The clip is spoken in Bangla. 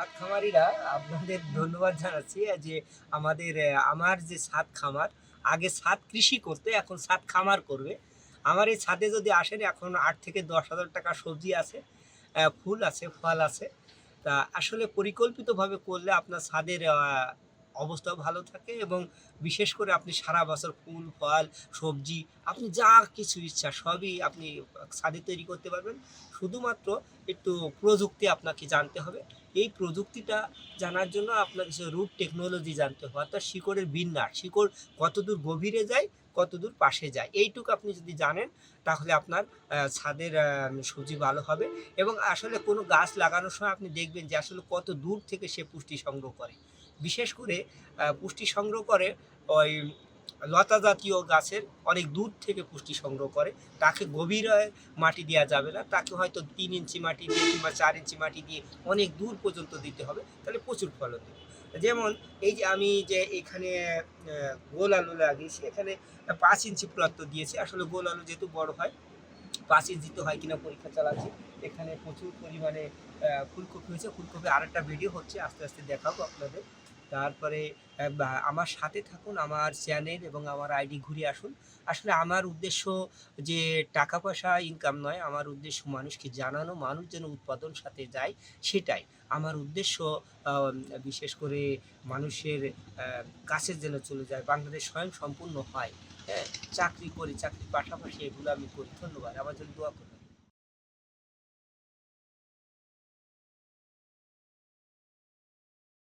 সাত খামারিরা আপনাদের ধন্যবাদ জানাচ্ছি যে আমাদের, আমার যে সাত খামার, আগে সাত কৃষি করতে, এখন সাত খামার করবে। আমার এই ছাদে যদি আসেন, এখন আট থেকে দশ হাজার টাকা সবজি আছে ফুল আছে, ফল আছে। তা আসলে পরিকল্পিতভাবে করলে আপনার ছাদের আহ, অবস্থাও ভালো থাকে এবং বিশেষ করে আপনি সারা বছর ফুল ফল সবজি আপনি যা কিছু ইচ্ছা সবই আপনি ছাদে তৈরি করতে পারবেন। শুধুমাত্র একটু প্রযুক্তি আপনাকে জানতে হবে। এই প্রযুক্তিটা জানার জন্য আপনার কিছু রুট টেকনোলজি জানতে হবে অর্থাৎ শিকড়ের বিন্যাস শিকড় কতদূর গভীরে যায় কতদূর পাশে যায় এইটুকু আপনি যদি জানেন তাহলে আপনার ছাদের সবজি ভালো হবে এবং আসলে কোনো গাছ লাগানোর সময় আপনি দেখবেন যে আসলে কত দূর থেকে সে পুষ্টি সংগ্রহ করে। বিশেষ করে পুষ্টি সংগ্রহ করে, ওই লতা জাতীয় গাছের অনেক দূর থেকে পুষ্টি সংগ্রহ করে। তাকে গভীর মাটি দেওয়া যাবে না। তাকে হয়তো তিন ইঞ্চি মাটি দিয়ে কিংবা চার ইঞ্চি মাটি দিয়ে অনেক দূর পর্যন্ত দিতে হবে। তাহলে প্রচুর ফলন দেবে। যেমন এই যে আমি যে এখানে গোল আলু লাগিয়েছি, এখানে পাঁচ ইঞ্চি প্রত্য দিয়েছি। আসলে গোল আলু যেহেতু বড় হয়, পাঁচ ইঞ্চিতে হয় কিনা পরীক্ষা চালাচ্ছি। এখানে প্রচুর পরিমাণে ফুলকপি হয়েছে। ফুলকপি আরেকটা ভিডিও হচ্ছে, আস্তে আস্তে দেখাবো আপনাদের। তারপরে আমার সাথে থাকুন, আমার চ্যানেল এবং আমার আইডি ঘুরে আসুন। আসলে আমার উদ্দেশ্য যে টাকা পয়সা ইনকাম নয়, আমার উদ্দেশ্য মানুষকে জানানো, মানুষ যেন উৎপাদন সাথে যায়, সেটাই। আমার উদ্দেশ্য বিশেষ করে মানুষের কাছে যেন চলে যায়, বাংলাদেশ স্বয়ং সম্পূর্ণ হয়। হ্যাঁ চাকরি করি, চাকরির পাশাপাশি এগুলো আমি করি। ধন্যবাদ। আমার জন্য দোয়া করুন